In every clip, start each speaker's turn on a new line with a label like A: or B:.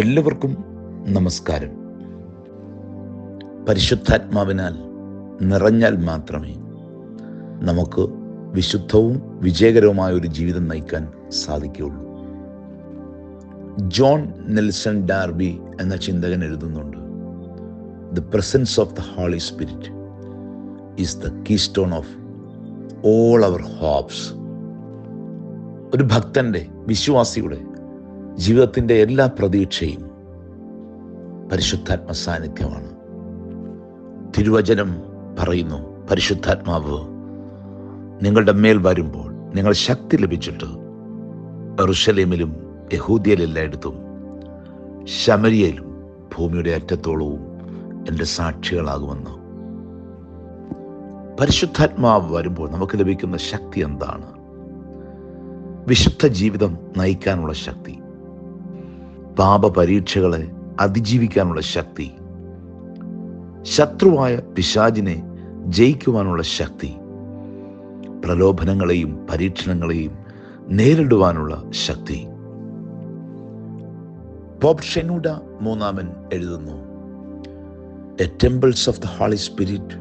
A: എല്ലാവർക്കും നമസ്കാരം. പരിശുദ്ധാത്മാവിനാൽ നിറഞ്ഞാൽ മാത്രമേ നമുക്ക് വിശുദ്ധവും വിജയകരവുമായ ഒരു ജീവിതം നയിക്കാൻ സാധിക്കുകയുള്ളൂ. ജോൺ നെൽസൺ ഡാർബി എന്ന ചിന്തകൻ എഴുതുന്നുണ്ട് the presence of the Holy Spirit is the keystone of all our hopes ഒരു ഭക്തന്റെ വിശ്വാസിയുടെ ജീവിതത്തിന്റെ എല്ലാ പ്രതീക്ഷയും പരിശുദ്ധാത്മ സാന്നിധ്യമാണ് തിരുവചനം പറയുന്നു പരിശുദ്ധാത്മാവ് നിങ്ങളുടെ മേൽ വരുമ്പോൾ നിങ്ങൾ ശക്തി ലഭിച്ചിട്ട് എറുഷലേമിലും യഹൂദിയയിലെല്ലായിടത്തും ശമരിയയിലും ഭൂമിയുടെ അറ്റത്തോളവും എന്റെ സാക്ഷികളാകുമെന്ന്. പരിശുദ്ധാത്മാവ് വരുമ്പോൾ നമുക്ക് ലഭിക്കുന്ന ശക്തി എന്താണ്? വിശുദ്ധ ജീവിതം നയിക്കാനുള്ള ശക്തി. പാപ പരീക്ഷകളെ അതിജീവിക്കാനുള്ള ശക്തി. ശത്രുവായ പിശാജിനെ ജയിക്കുവാനുള്ള ശക്തി. പ്രലോഭനങ്ങളെയും പരീക്ഷണങ്ങളെയും നേരിടുവാനുള്ള ശക്തി. പോപ്പ് ഷെനൂഡ മൂന്നാമൻ എഴുതുന്നു a temples of the Holy Spirit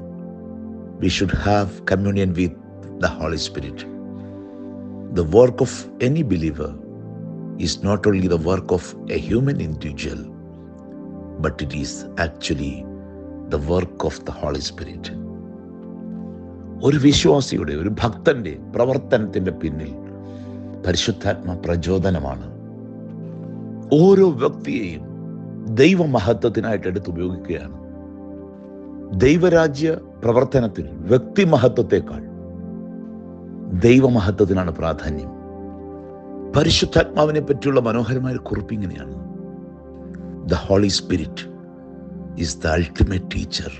A: we should have communion with the Holy Spirit the work of any believer is not only the work of a human individual, but it is actually the work of the Holy Spirit. ഒരു വിശ്വാസിയുടെ ഒരു ഭക്തന്റെ പ്രവർത്തനത്തിന്റെ പിന്നിൽ പരിശുദ്ധാത്മ പ്രചോദനമാണ്. ഓരോ വ്യക്തിയെയും ദൈവമഹത്വത്തിനായിട്ട് എടുത്ത് ഉപയോഗിക്കുകയാണ്. ദൈവരാജ്യ പ്രവർത്തനത്തിൽ വ്യക്തിമഹത്വത്തെക്കാൾ ദൈവമഹത്വത്തിനാണ് പ്രാധാന്യം. പരിശുദ്ധാത്മാവിനെ പറ്റിയുള്ള മനോഹരമായ കുറിപ്പ് ഇങ്ങനെയാണ്. The Holy Spirit is the ultimate teacher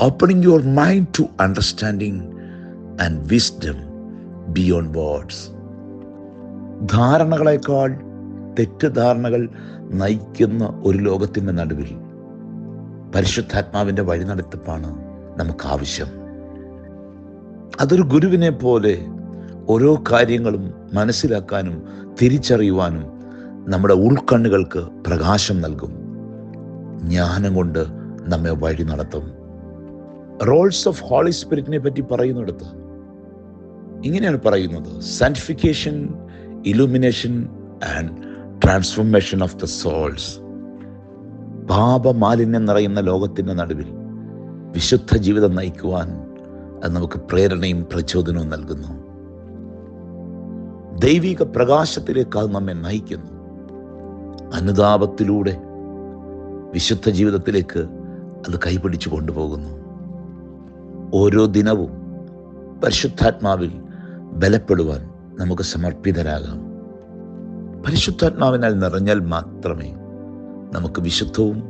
A: opening your mind to understanding and wisdom beyond words ധാരണകളെക്കാൾ തെറ്റിദ്ധാരണകൾ നയിക്കുന്ന ഒരു ലോകത്തിന്റെ നടുവിൽ പരിശുദ്ധാത്മാവിന്റെ വഴി നടത്തിപ്പാണ് നമുക്ക് ആവശ്യം അതൊരു ഗുരുവിനെ പോലെ ഓരോ കാര്യങ്ങളും മനസ്സിലാക്കാനും തിരിച്ചറിയുവാനും നമ്മുടെ ഉൾക്കണ്ണുകൾക്ക് പ്രകാശം നൽകും. ജ്ഞാനം കൊണ്ട് നമ്മെ വഴി നടത്തും. റോൾസ് ഓഫ് ഹോളി സ്പിരിറ്റിനെ പറ്റി പറയുന്നിടത്ത് ഇങ്ങനെയാണ് പറയുന്നത്. Sanctification illumination and transformation of the souls പാപമാലിന്യം നിറയുന്ന ലോകത്തിന്റെ നടുവിൽ വിശുദ്ധ ജീവിതം നയിക്കുവാൻ അത് നമുക്ക് പ്രേരണയും പ്രചോദനവും നൽകുന്നു. ദൈവിക പ്രകാശത്തിലേക്ക് അത് നമ്മെ നയിക്കുന്നു. അനുതാപത്തിലൂടെ വിശുദ്ധ ജീവിതത്തിലേക്ക് അത് കൈപിടിച്ചു കൊണ്ടുപോകുന്നു. ഓരോ ദിനവും പരിശുദ്ധാത്മാവിൽ ബലപ്പെടുവാൻ നമുക്ക് സമർപ്പിതരാകാം. പരിശുദ്ധാത്മാവിനാൽ നിറഞ്ഞാൽ മാത്രമേ നമുക്ക് വിശുദ്ധവും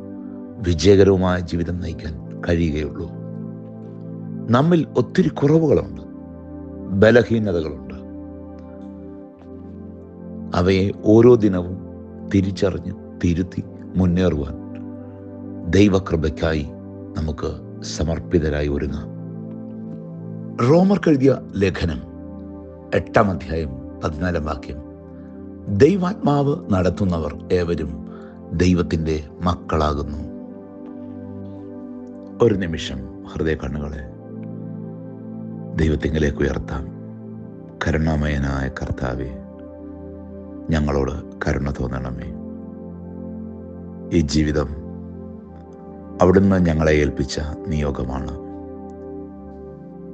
A: വിജയകരവുമായ ജീവിതം നയിക്കാൻ കഴിയുകയുള്ളൂ. നമ്മിൽ ഒത്തിരി കുറവുകളുണ്ട് ബലഹീനതകളുണ്ട്. അവയെ ഓരോ ദിനവും തിരിച്ചറിഞ്ഞ് തിരുത്തി മുന്നേറുവാൻ ദൈവകൃപയ്ക്കായി നമുക്ക് സമർപ്പിതരായി ഒരുങ്ങാം. റോമർക്കെഴുതിയ ലേഖനം എട്ടാം അധ്യായം പതിനാലാം വാക്യം. ദൈവാത്മാവ് നടത്തുന്നവർ ഏവരും ദൈവത്തിന്റെ മക്കളാകുന്നു. ഒരു നിമിഷം ഹൃദയ കണ്ണുകളെ ദൈവത്തിങ്കിലേക്ക് ഉയർത്താം. കരുണാമയനായ കർത്താവേ ഞങ്ങളോട് കരുണ തോന്നണമേ. ഈ ജീവിതം അവിടുന്ന് ഞങ്ങളെ ഏൽപ്പിച്ച നിയോഗമാണ്.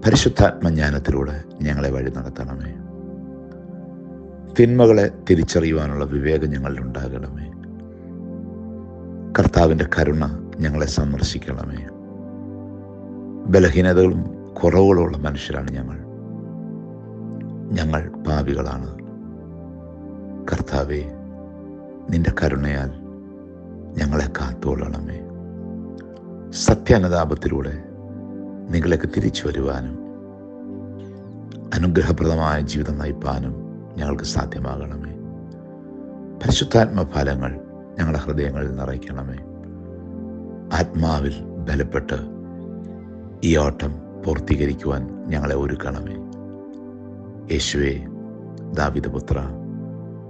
A: പരിശുദ്ധാത്മജ്ഞാനത്തിലൂടെ ഞങ്ങളെ വഴി നടത്തണമേ. തിന്മകളെ തിരിച്ചറിയുവാനുള്ള വിവേകം ഞങ്ങളിൽ ഉണ്ടാകണമേ. കർത്താവിന്റെ കരുണ ഞങ്ങളെ സന്ദർശിക്കണമേ. ബലഹീനതകളും കുറവുകളുള്ള മനുഷ്യരാണ് ഞങ്ങൾ. ഞങ്ങൾ പാപികളാണ്. കർത്താവെ നിന്റെ കരുണയാൽ ഞങ്ങളെ കാത്തുകൊള്ളണമേ സത്യാനുതാപത്തിലൂടെ നിങ്ങളേക്ക് തിരിച്ചു വരുവാനും അനുഗ്രഹപ്രദമായ ജീവിതം നയിപ്പാനും ഞങ്ങൾക്ക് സാധ്യമാകണമേ. പരിശുദ്ധാത്മ ഫലങ്ങൾ ഞങ്ങളുടെ ഹൃദയങ്ങളിൽ നിറയ്ക്കണമേ. ആത്മാവിൽ ബലപ്പെട്ട് ഈ ഓട്ടം പൂർത്തീകരിക്കുവാൻ ഞങ്ങളെ ഒരുക്കണമേ. യേശുവേ ദാവിദപുത്ര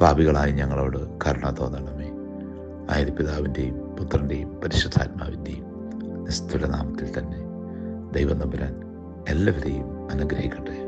A: പാപികളായി ഞങ്ങളോട് കരുണ തോന്നണമേ. ആയത് പിതാവിന്റെയും പുത്രന്റെയും പരിശുദ്ധാത്മാവിന്റെയും നിസ്തുലനാമത്തിൽ തന്നെ ദൈവം നമ്പുരാൻ എല്ലാവരെയും അനുഗ്രഹിക്കട്ടെ.